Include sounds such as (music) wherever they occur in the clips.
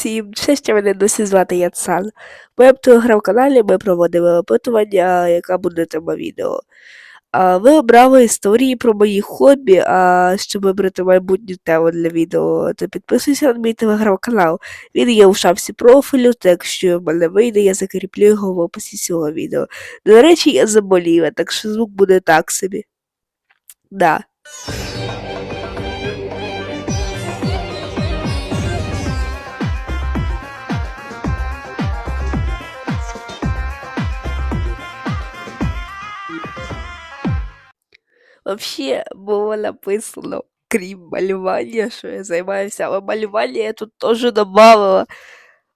Всім щастя, мене досі звати Яцан. В моєму телеграм-каналі ми проводили опитування, яка буде тема відео. Ви обрали історії про мої хобі, а щоб вибрати майбутню тему для відео, то підписуйся на мій телеграм-канал. Він є у шапці профілю, так якщо в мене вийде, я закріплю його в описі цього відео. До речі, я заболіла, так що звук буде так собі. Да. Вообще було написано, крім малювання, що я займаюся, але малювання я тут теж добавила.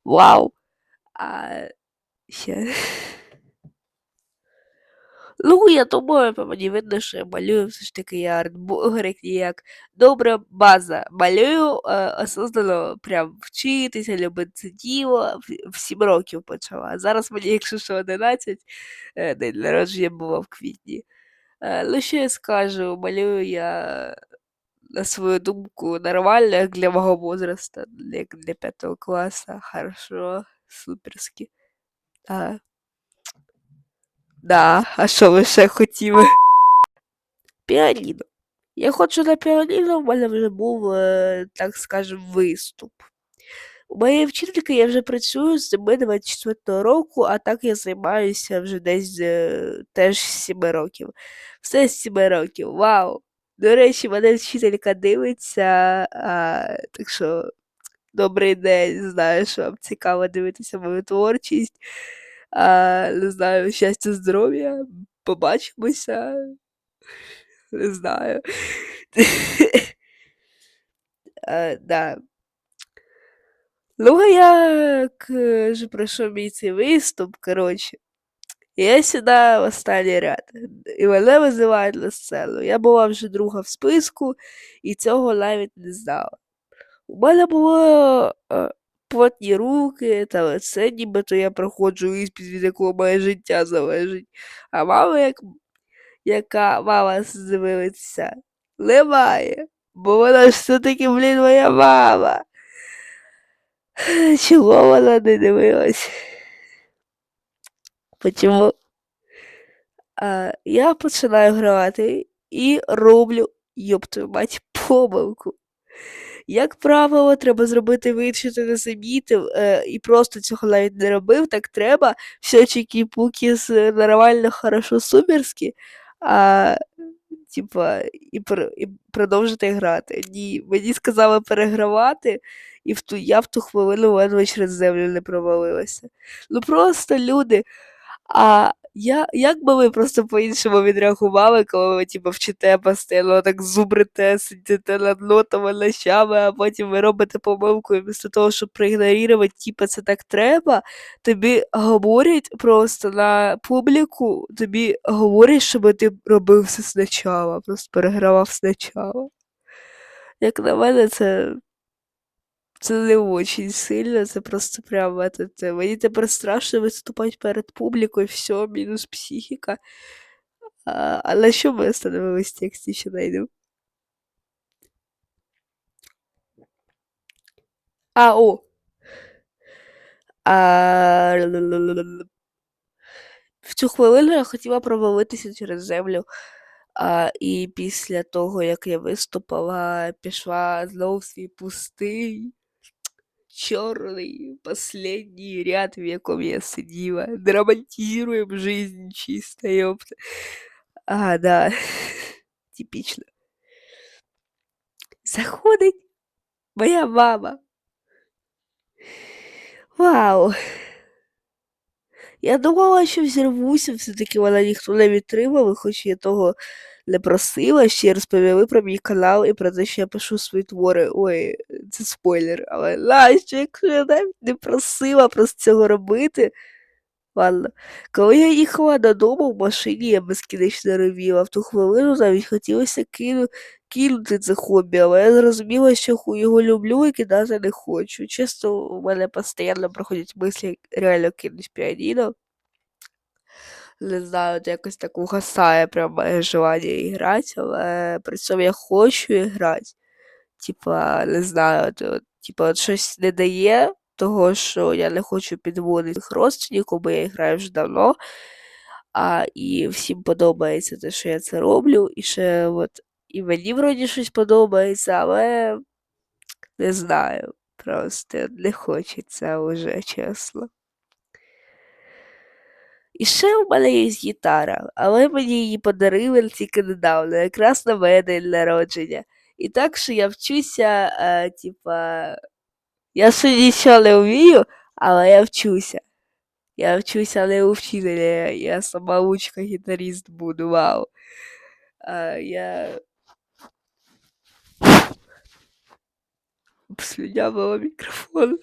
Вау! А ще. (laughs) Ну, я думаю, по мені видно, що я малюю все ж таки я артблогер, як. Добра база. Малюю е, осознано прям вчитися, любити це діло. В, в 7 років почала. Зараз мені, якщо що 11, е, день народження було в квітні. Е, ну, що я скажу, малюю я на свою думку нормально, для мого возраста, як для п'ятого класу. Хорошо, суперски. А, да, а що ви ще хотіли? Піаніно. Я хочу на піаніно, в мене вже був, е, так скажем, виступ. У моєї вчительки я вже працюю з зими 24 року, а так я займаюся вже десь е, теж 7 років. Все з 7 років. Вау! До речі, мене вчителька дивиться, а, так що добрий день, знаю, що вам цікаво дивитися мою творчість. А, не знаю, щастя, здоров'я, побачимося. Не знаю. (laughs) а, да. Ну, а як е, ж пройшов мій цей виступ, коротше. Я сідаю в останній ряд, і мене визивають на сцену. Я була вже друга в списку і цього навіть не знала. У мене було е, потні руки та лице, нібито я проходжу іспит, від якого моє життя залежить. А мама, як, яка мама дивиться, немає. Бо вона ж все-таки, блін, моя мама. (laughs) Чого вона не дивилась? Почему? А, я починаю грати і роблю, твою мать, помилку. Як правило, треба зробити вид, що ти не замітив, е, і просто цього навіть не робив, так треба все чики-пуки з нормально, хорошо, суперськи, а типа, і, і продовжити грати. Ні, мені сказали перегравати, і в ту, я в ту хвилину ледве через землю не провалилася. Ну просто люди. А я, як би ви просто по-іншому відреагували, коли ви типу, вчите постійно, так зубрите, сидите над нотами, ночами, а потім ви робите помилку, і вместо того, щоб проігнорувати, типу, це так треба, тобі говорять просто на публіку, тобі говорять, щоб ти робив все спочатку, просто перегравав спочатку. Як на мене, це. Це не очень сильно, це просто прям этот, мені тепер страшно виступати перед публікою, все, мінус психіка. А, а на що ми остановились тексті ще найдемо? А, о! А... В цю хвилину я хотіла провалитися через землю. А, і після того, як я виступила, пішла знову свій пустий, чорний последній ряд, в якому я сиділа. Драматизируем жизнь чисто, ёпта. А, да. (laughs) Типічно. Заходить моя мама. Вау. Я думала, що взірвуся, все-таки вона ніхто не відтримав, хоч я того не просила, ще розповіли про мій канал і про те, що я пишу свої твори. Ой, це спойлер, але нащо, якщо я навіть не просила просто цього робити. Ладно. Коли я їхала додому в машині, я безкінечно ревіла. В ту хвилину навіть хотілося кину, кинути це хобі, але я зрозуміла, що його люблю і кидати не хочу. Чесно, у мене постійно проходять мислі реально кинуть піаніно. Не знаю, от якось так угасає прям моє желання грати, але при цьому я хочу грати. Типа, не знаю, от, от, типа, от щось не дає, того, що я не хочу підводити родственників, бо я граю вже давно. А, і всім подобається те, що я це роблю. І ще от і мені вроді щось подобається, але не знаю. Просто не хочеться вже, чесно. І ще у мене є гітара, але мені її подарили тільки недавно, якраз на моє день народження. І так що я вчуся, е, типа, я ще не вмію, але я вчуся. Я вчуся не у вчителя, я сама учка гітаріст буду, вау. Е, я обслюнявила мікрофон.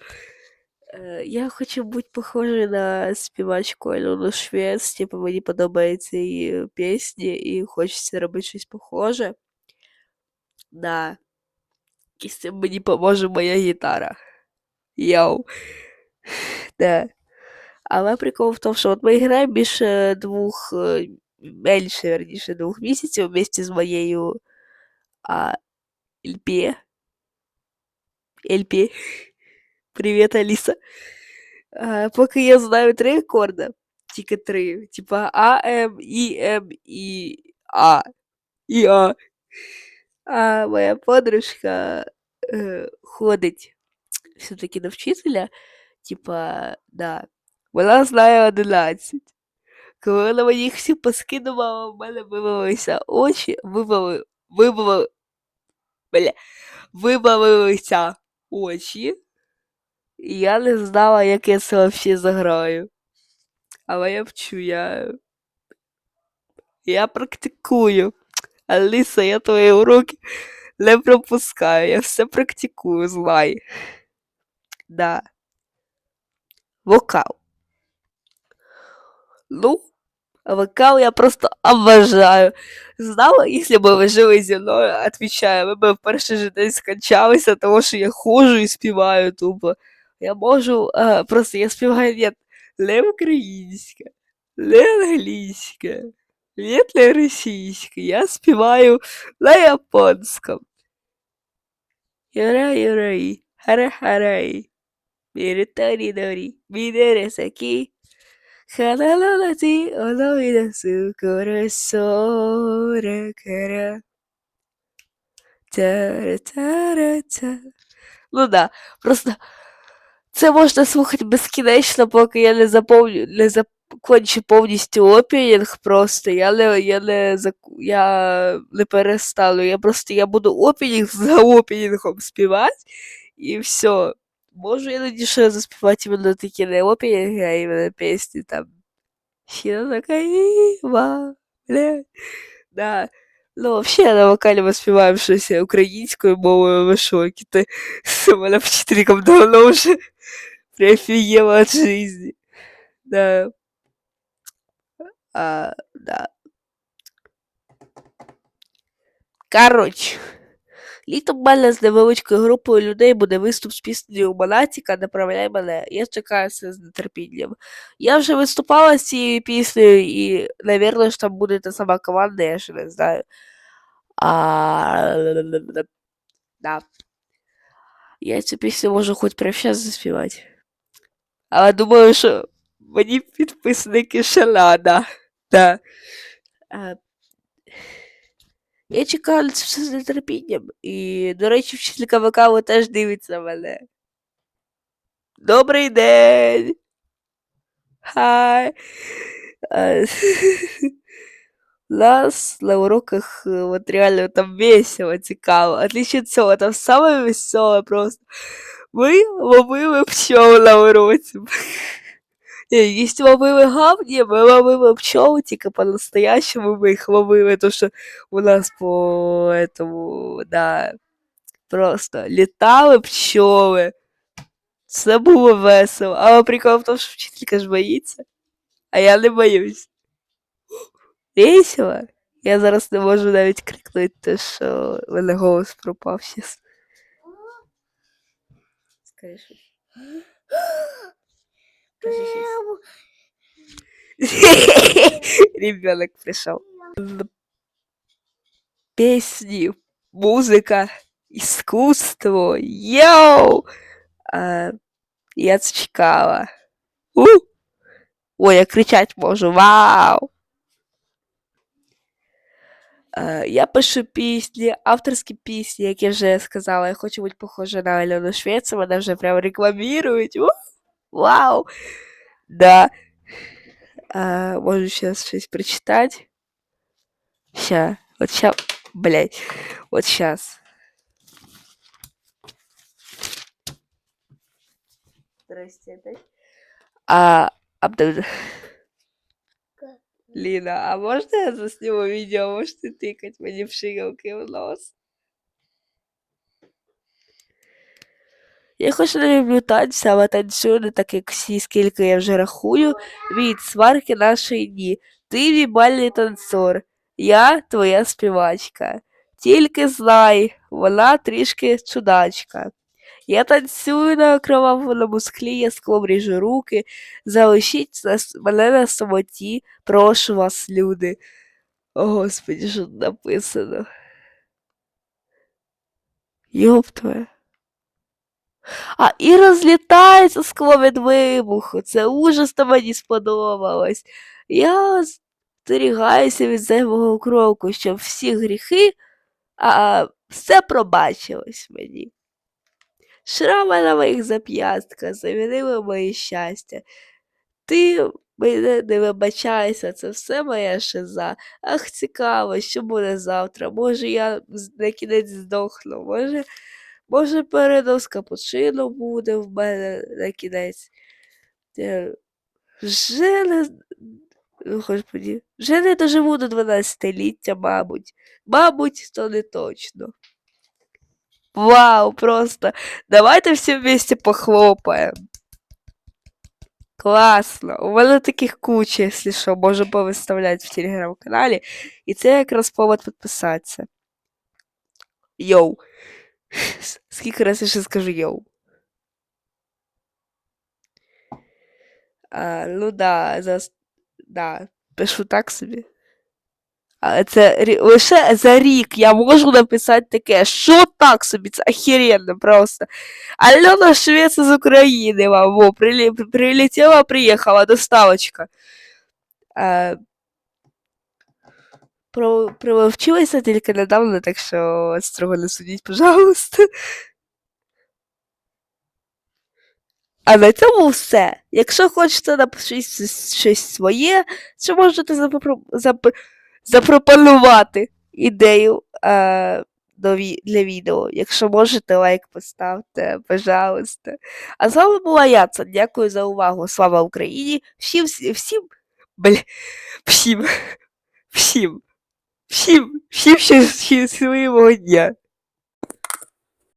Е, Я хочу бути похожою на співачку Альону Швець, типу мені подобаються її пісні і хочеться робити щось похоже. Да. І з цим мені поможе моя гітара. Йоу. (laughs) Да. Але прикол в тому, що от ми граємо більше двох, е, менше, верніше, двох місяців вместе з моєю а, LP. LP. Привіт, Аліса. А, поки я знаю три акорди, тільки три. Типа А, М, І, М і А. І А. А моя подружка е, ходить все-таки до вчителя. Типа, да. Вона знає 11. Коли вона мені їх всі поскидувала, в мене вивалися очі, вивали, вивали, бля, вивалилися очі. І я не знала, як я це взагалі заграю. Але я вчу, я. Я практикую. Аліса, я твої уроки не пропускаю. Я все практикую, знай. Да. Вокал. Ну, вокал я просто обожаю. Знала, якщо б ви жили зі мною, отвечаю, ви б в перший же день скончалися, тому що я ходжу і співаю тупо. Я можу, а, просто я співаю нет, не українське, не англійське, нет, не російське. Я співаю на японському. Юра, юрай, хара-харай. Міритарі дорі, мідере сакі. Ханалалаті, олоїдасу, коресоре кара. Тара-тара-та. Ну да, просто це можна слухати безкінечно, поки я не заповню, не закончу повністю опінінг просто. Я не, я не, я не перестану. Я просто я буду опінінг за опінінгом співати, і все. Можу іноді ще заспівати іменно такі не опінінги, а іменно пісні там. Ще така іва, бля. Да. Ну, взагалі на вокалі ми співаємо щось українською мовою ви що, які ти мене вчительком давно вже (laughs) приофігела від жизни. Да. А, да. Коротше, літом мене з невеличкою групою людей буде виступ з піснею Монатіка «Направляй мене. Я чекаю це з нетерпінням. Я вже виступала з цією піснею, і, навірно, ж там буде та сама команда, я ще не знаю. А... Да. Я цю пісню можу хоч прямо зараз заспівати. Але думаю, що мені підписники ще надо. Да. А, я чекаю на це все з нетерпінням. І, до речі, вчителька вокалу теж дивиться мене. Добрий день! Хай! Е, (laughs) Нас на уроках е, от реально там весело, цікаво. Отлично від цього, там саме веселе просто. Ми ловили пчол на уроці. (laughs) Якщо ловили гавні, ми ловили пчол, тільки по-настоящему ми їх ловили, то що у нас по этому, да, просто літали пчоли. Це було весело. Але прикол в тому, що вчителька ж боїться, а я не боюсь. (gasps) Весело. Я зараз не можу навіть крикнути, те, що в мене голос пропав щас. (gasps) Скажи. (gasps) (laughs) Ребенок пришел. Песни, музыка, искусство. Йоу! А, Я це чекала. У! Ой, я кричать можу. Вау! Е, я пишу пісні, авторські пісні, як я вже сказала. Я хочу бути похожа на Альону Швець, мене вже прям рекламірують. У! Вау! Да. Е, можу зараз щось прочитати. Ща. Вот ща. Блять. Вот сейчас. Здрасте опять. А, а. Лина, а можно я засниму видео? Можете тыкать мне в в нос? Я хоч не люблю танці, але танцюю не так, як всі, скільки я вже рахую. Від сварки нашої дні. Ти мій бальний танцор, я твоя співачка. Тільки знай, вона трішки чудачка. Я танцюю на окровавленому склі, я склом ріжу руки. Залишіть мене на самоті, прошу вас, люди. О, Господи, що написано. Йоп твоє. А і розлітається скло від вибуху. Це ужасно мені сподобалось. Я стерігаюся від зайвого кроку, щоб всі гріхи, а все пробачилось мені. Шрами на моїх зап'ястках замінили моє щастя. Ти мене не вибачайся, це все моя шиза. Ах, цікаво, що буде завтра. Може, я на кінець здохну, може, може, перенос капучино буде в мене на кінець. Е, Вже не. ну, Господи, вже не доживу до 12-ліття, мабуть. Мабуть, то не точно. Вау, просто. Давайте всі вместе похлопаємо. Класно. У мене таких куча, якщо що, можу повиставляти в телеграм-каналі. І це якраз повод підписатися. Йоу. С- Скільки разів я ще скажу йоу? А, ну да, за... да, пишу так собі. Але це рі- лише за рік я можу написати таке. Що так собі? Це охеренно просто. Альона Швець з України, мамо, прилі... прилетіла, приїхала, доставочка. А, про... Приловчилася тільки недавно, так що строго не судіть, пожалуйста. А на цьому все. Якщо хочете напишіть щось- своє, чи можете запропро... зап... запропонувати ідею е... для відео. Якщо можете, лайк поставте, пожалуйста. А з вами була Яца. Дякую за увагу. Слава Україні! Всім, всім, бля, всім, всім, всім, всім щасливого дня.